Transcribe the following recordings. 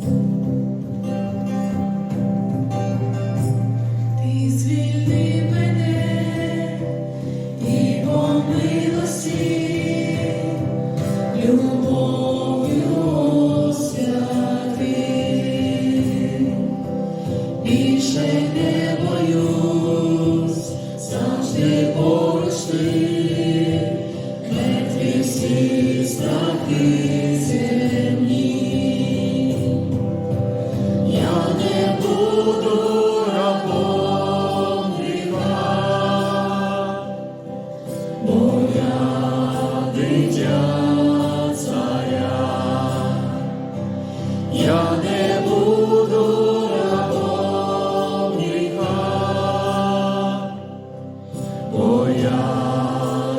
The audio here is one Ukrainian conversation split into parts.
Ти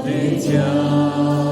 дитя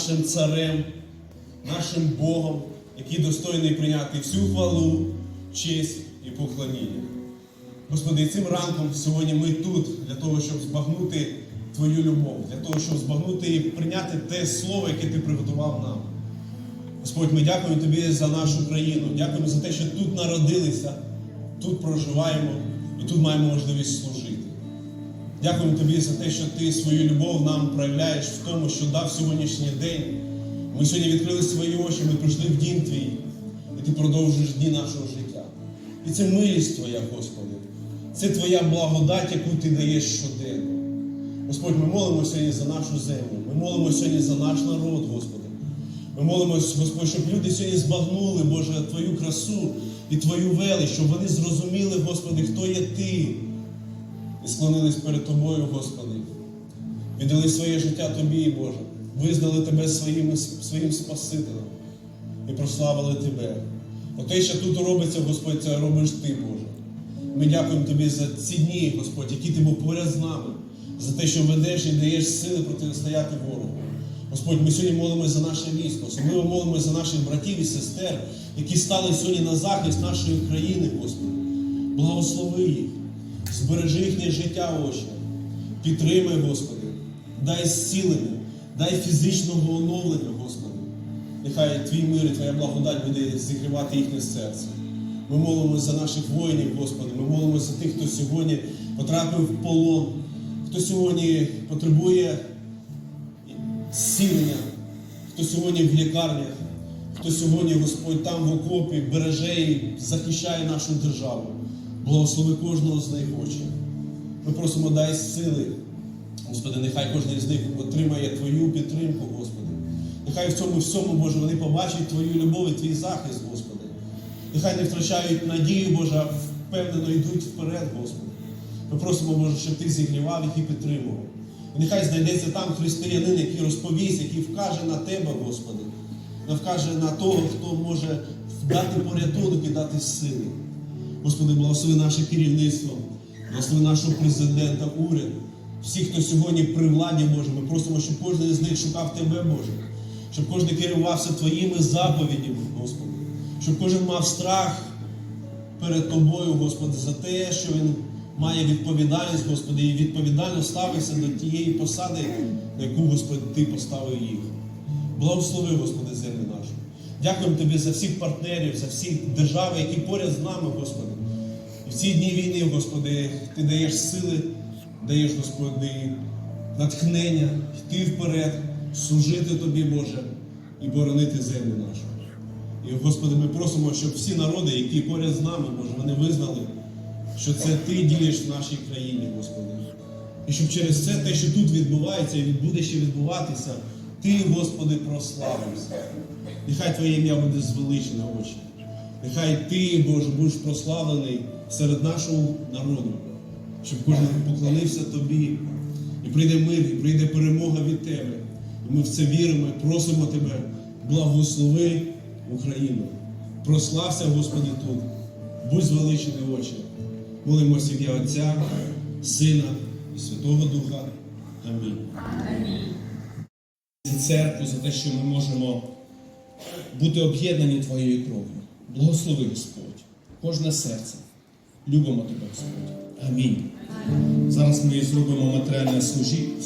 нашим Царем, нашим Богом, який достойний прийняти всю хвалу, честь і поклоніння. Господи, цим ранком сьогодні ми тут для того, щоб збагнути Твою любов, для того, щоб збагнути і прийняти те слово, яке Ти приготував нам. Господь, ми дякуємо Тобі за нашу країну. Дякуємо за те, що тут народилися, тут проживаємо і тут маємо можливість служити. Дякуємо Тобі за те, що Ти свою любов нам проявляєш в тому, що дав сьогоднішній день. Ми сьогодні відкрили свої очі, ми прийшли в дім Твій, і Ти продовжуєш дні нашого життя. І це милість Твоя, Господи. Це Твоя благодать, яку Ти даєш щоденно. Господь, ми молимо сьогодні за нашу землю. Ми молимо сьогодні за наш народ, Господи. Ми молимось, Господь, щоб люди сьогодні збагнули, Боже, Твою красу і Твою велич, щоб вони зрозуміли, Господи, хто є Ти. І склонились перед Тобою, Господи. Віддали своє життя Тобі, Боже. Визнали Тебе своїм, своїм Спасителем і прославили Тебе. Оте, що тут робиться, Господь, це робиш Ти, Боже. Ми дякуємо Тобі за ці дні, Господь, які Ти був поряд з нами, за те, що ведеш і даєш сили протистояти ворогу. Господь, ми сьогодні молимося за наше військо, особливо молимося за наших братів і сестер, які стали сьогодні на захист нашої країни, Господи. Благослови їх, збережи їхнє життя, Отче. Підтримай, Господи, дай зцілення, дай фізичного оновлення, Господи. Нехай Твій мир і Твоя благодать буде зігрівати їхнє серце. Ми молимося за наших воїнів, Господи. Ми молимося за тих, хто сьогодні потрапив в полон, хто сьогодні потребує зцілення, хто сьогодні в лікарнях, хто сьогодні, Господь, там в окопі береже і захищає нашу державу. Благослови кожного з них, Отче. Ми просимо, дай сили. Господи, нехай кожен з них отримає Твою підтримку, Господи. Нехай в цьому всьому, Боже, вони побачать Твою любов і Твій захист, Господи. Нехай не втрачають надію, Боже, впевнено йдуть вперед, Господи. Ми просимо, Боже, щоб Ти зігрівав їх і підтримував. І нехай знайдеться там християнин, який розповість, який вкаже на Тебе, Господи, вкаже на того, хто може дати порятунок і дати сили. Господи, благослови наше керівництво, благослови нашого президента, уряд, всіх, хто сьогодні при владі, Боже, ми просимо, щоб кожен з них шукав Тебе, Боже, щоб кожен керувався Твоїми заповідями, Господи, щоб кожен мав страх перед Тобою, Господи, за те, що він має відповідальність, Господи, і відповідально ставиться до тієї посади, на яку, Господи, Ти поставив їх. Благослови, Господи, землю нашу. Дякуємо Тобі за всіх партнерів, за всі держави, які поряд з нами, Господи. І в ці дні війни, Господи, Ти даєш сили, даєш, Господи, натхнення, йти вперед, служити Тобі, Боже, і боронити землю нашу. І, Господи, ми просимо, щоб всі народи, які поряд з нами, Боже, вони визнали, що це Ти дієш в нашій країні, Господи. І щоб через це те, що тут відбувається і буде ще відбуватися, Ти, Господи, прославився. Нехай Твоє ім'я буде звеличене, Отче. Нехай Ти, Боже, будеш прославлений серед нашого народу, щоб кожен поклонився Тобі. І прийде мир, і прийде перемога від Тебе. І ми в це віримо і просимо Тебе, благослови Україну. Прослався, Господи, тут. Будь звеличений, Отче. Молимося ім'я Отця, Сина і Святого Духа. Амінь. Церкву за те, що ми можемо бути об'єднані Твоєю кров'ю. Благослови, Господь, кожне серце. Любимо Тебе, Господь. Амінь. Зараз ми зробимо матеріальне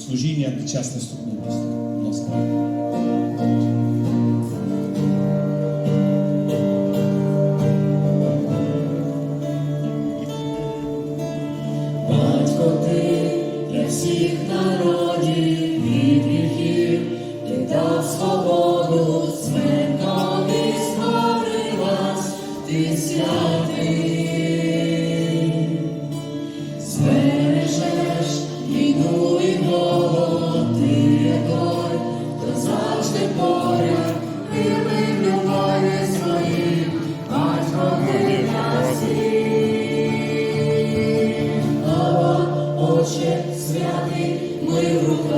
служіння під час наступного місця. Отче святий, ми в руках.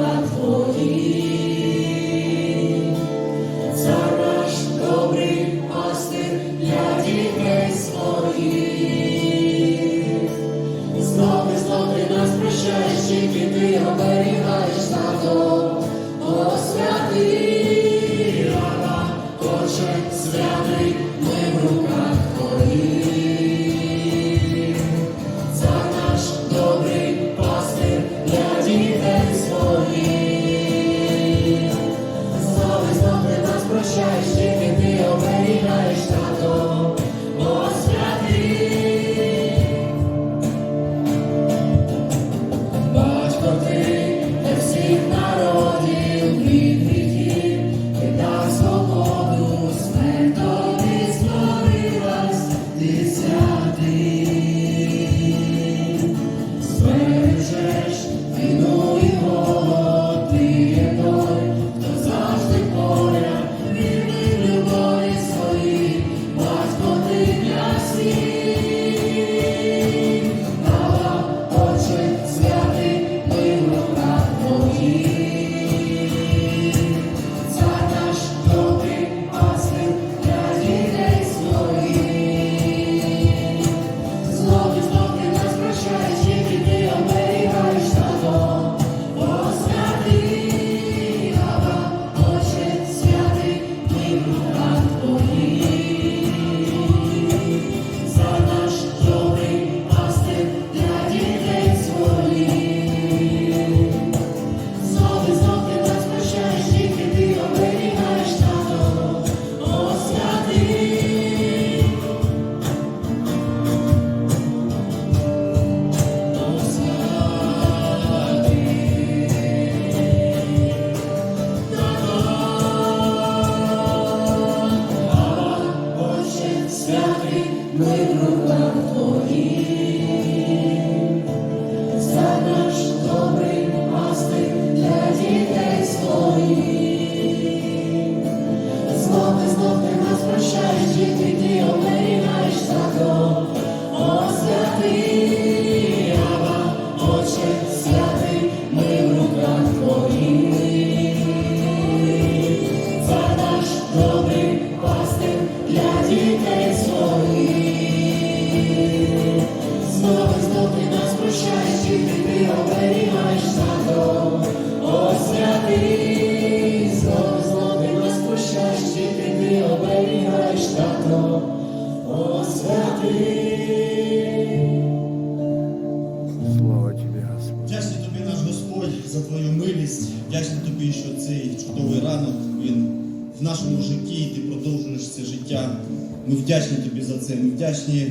Ми вдячні тобі за це. Ми вдячні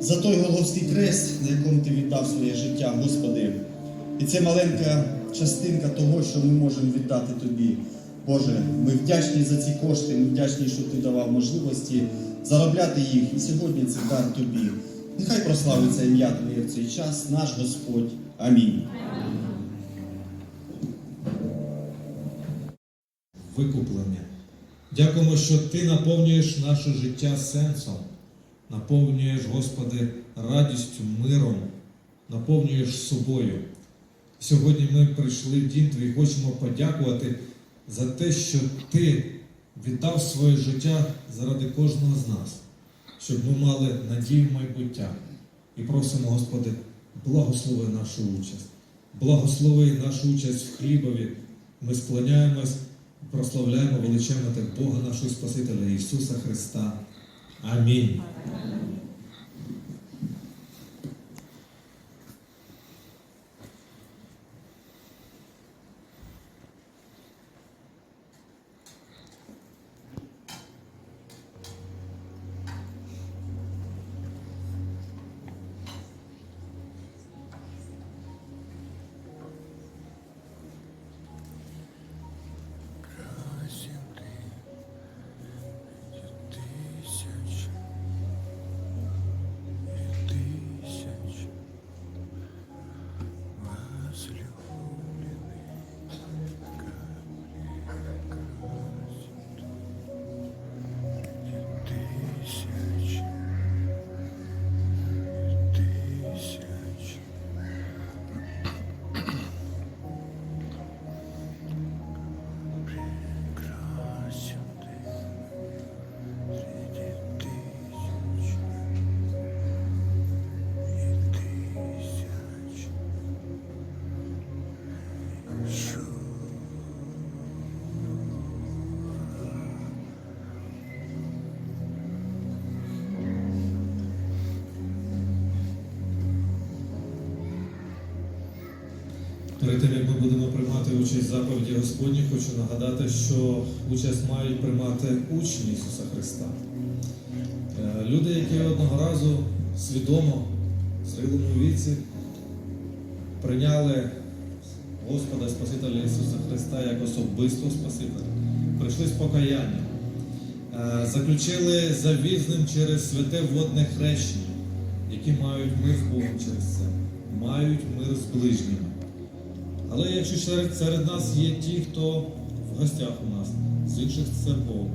за той Голговський крест, на якому ти віддав своє життя, Господи. І це маленька частинка того, що ми можемо віддати тобі. Боже, ми вдячні за ці кошти, ми вдячні, що ти давав можливості заробляти їх. І сьогодні це дар тобі. Нехай прославиться ім'я Твоє в цей час, наш Господь. Амінь. викуплення. Дякуємо, що Ти наповнюєш наше життя сенсом, наповнюєш, Господи, радістю, миром, наповнюєш собою. Сьогодні ми прийшли в дім Твій, хочемо подякувати за те, що Ти віддав своє життя заради кожного з нас, щоб ми мали надію майбуття. І просимо, Господи, благослови нашу участь, благослови нашу участь в хлібові. Ми склоняємось, прославляємо, величаємо Бога нашого Спасителя Ісуса Христа. Амінь. Перед тим, як ми будемо приймати участь в заповіді Господні, хочу нагадати, що участь мають приймати учні Ісуса Христа. Е, Люди, які одного разу свідомо, в зрілому віці, прийняли Господа Спасителя Ісуса Христа як особистого Спасителя, прийшли з покаяння, е, заключили завіт з ним через святе водне хрещення, які мають мир з Богом через це, мають мир з ближніми. Але якщо серед, серед нас є ті, хто в гостях у нас з інших церков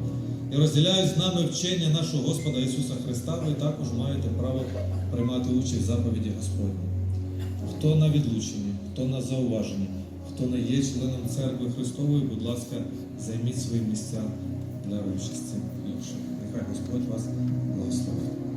і розділяють з нами вчення нашого Господа Ісуса Христа, ви також маєте право приймати участь в заповіді Господній. Хто на відлученні, хто на зауваженні, хто не є членом церкви Христової, будь ласка, займіть свої місця для участі. Нехай Господь вас благословить.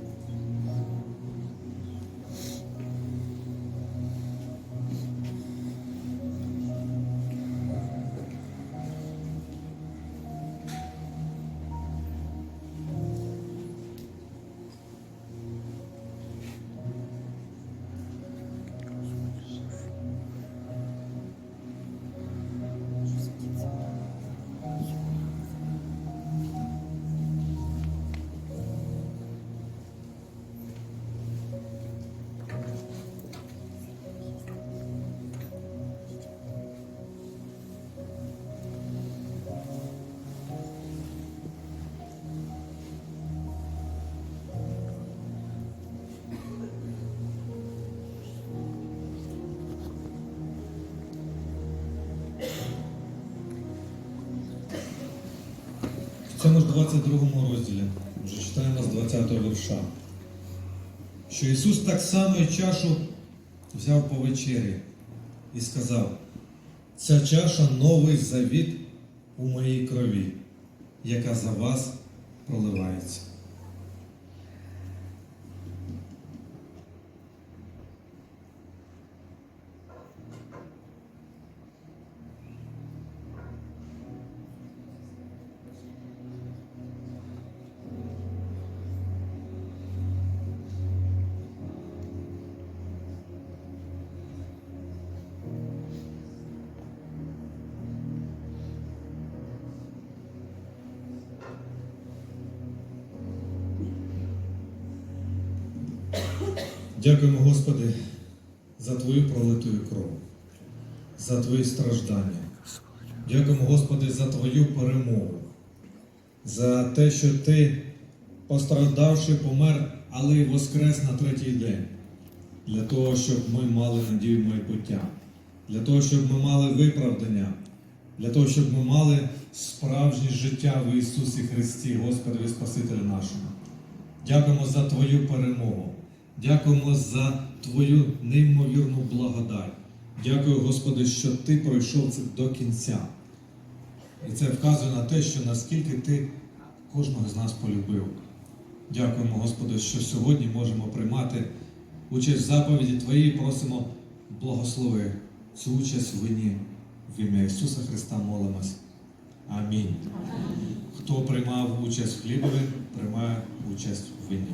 цьому ж 22 розділі, вже читаємо з 20 вірша, що Ісус так само і чашу взяв по вечері і сказав, ця чаша новий завіт у моїй крові, яка за вас проливається. Дякуємо, Господи, за Твою пролиту кров, за Твої страждання. Дякуємо, Господи, за Твою перемогу, за те, що Ти, постраждавши, помер, але й воскрес на третій день, для того, щоб ми мали надію майбуття, для того, щоб ми мали виправдання, для того, щоб ми мали справжнє життя в Ісусі Христі, Господи Спасителю нашому. Дякуємо за Твою перемогу. Дякуємо за Твою неймовірну благодать. Дякую, Господи, що Ти пройшов це до кінця. І це вказує на те, що наскільки Ти кожного з нас полюбив. Дякуємо, Господи, що сьогодні можемо приймати участь в заповіді Твоїй. Просимо благослови цю участь в вині в ім'я Ісуса Христа молимось. Амінь. Хто приймав участь в хлібові, приймає участь в вині.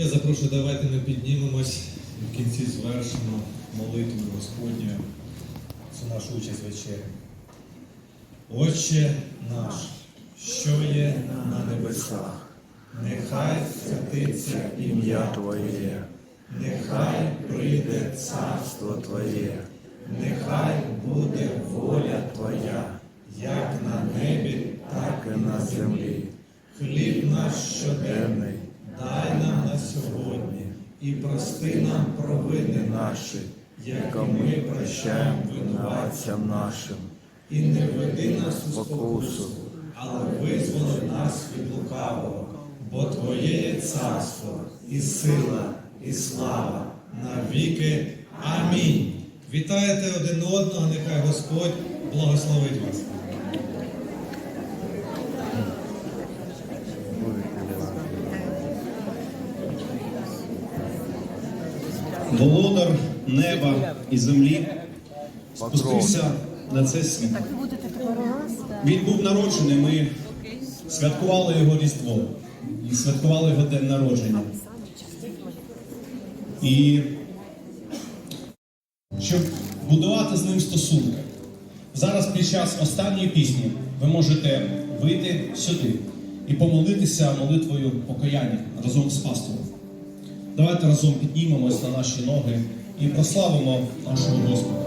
Я запрошую, давайте ми піднімемось в кінці звершимо молитву Господню цю нашу участь вечері. Отче наш, що є на небесах, нехай святиться ім'я Твоє, нехай прийде царство Твоє, нехай буде воля Твоя, як на небі, так і на землі. Хліб наш щоденний, дай нам на сьогодні і прости нам провини наші, як і ми прощаємо винуватцям нашим. І не веди нас у спокусу, але визволи нас від лукавого, бо Твоє є царство, і сила, і слава на віки. Амінь. Вітаєте один одного, нехай Господь благословить вас. неба і землі спустився на цей світ. Він був народжений. Ми святкували його різдво і святкували його день народження. І щоб будувати з ним стосунки. Зараз під час останньої пісні ви можете вийти сюди і помолитися молитвою покаяння разом з пастором. Давайте разом піднімемось на наші ноги і прославимо нашого Господа.